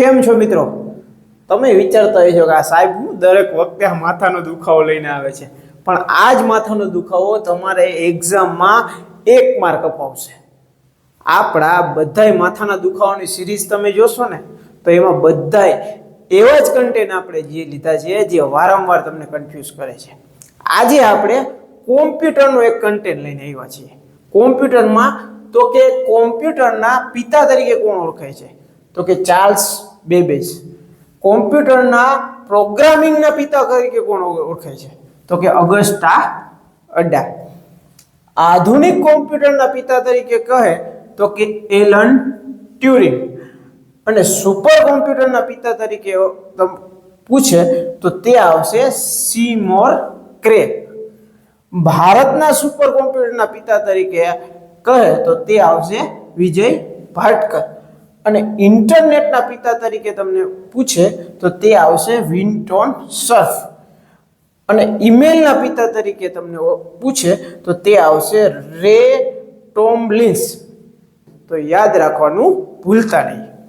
કેમ છો મિત્રો? તમે વિચારતા હશો કે આ સાહેબ દરેક વખતે આ માથાનો દુખાવો લઈને આવે છે. પણ આ જ માથાનો દુખાવો તમારે એક્ઝામમાં એક માર્ક અપાવશે. આપણા બધાય માથાના દુખાવાની સિરીઝ તમે જોશો ને, તો એમાં બધાય એવા જ કન્ટેન્ટ આપણે જે લીધા છે, જે વારંવાર તમને કન્ફ્યુઝ કરે છે. આજે આપણે કોમ્પ્યુટરનો એક કન્ટેન્ટ લઈને આવ્યા છીએ. કોમ્પ્યુટરમાં તો કે કોમ્પ્યુટરના પિતા તરીકે કોણ ઓળખાય છે? તો કે ચાર્લ્સ બેબેજ. કોમ્પ્યુટરના પ્રોગ્રામિંગના પિતા તરીકે કોણ ઓળખાય છે? તો કે અગસ્ટા અડ્ડા. આધુનિક કોમ્પ્યુટરના પિતા તરીકે કહે તો કે એલન ટ્યુરિંગ. અને સુપર કોમ્પ્યુટરના પિતા તરીકે પૂછે તો તે આવશે સીમોર ક્રે ભારતના સુપર કોમ્પ્યુટરના પિતા તરીકે કહે તો તે આવશે વિજય ભાટકર. અને ઇન્ટરનેટના પિતા તરીકે તમને પૂછે તો તે આવશે વિન્ટોન સર્ફ. અને ઈમેલના પિતા તરીકે તમને પૂછે તો તે આવશે રે ટોમ્બલિન્સ. તો યાદ રાખવાનું ભૂલતા નહીં.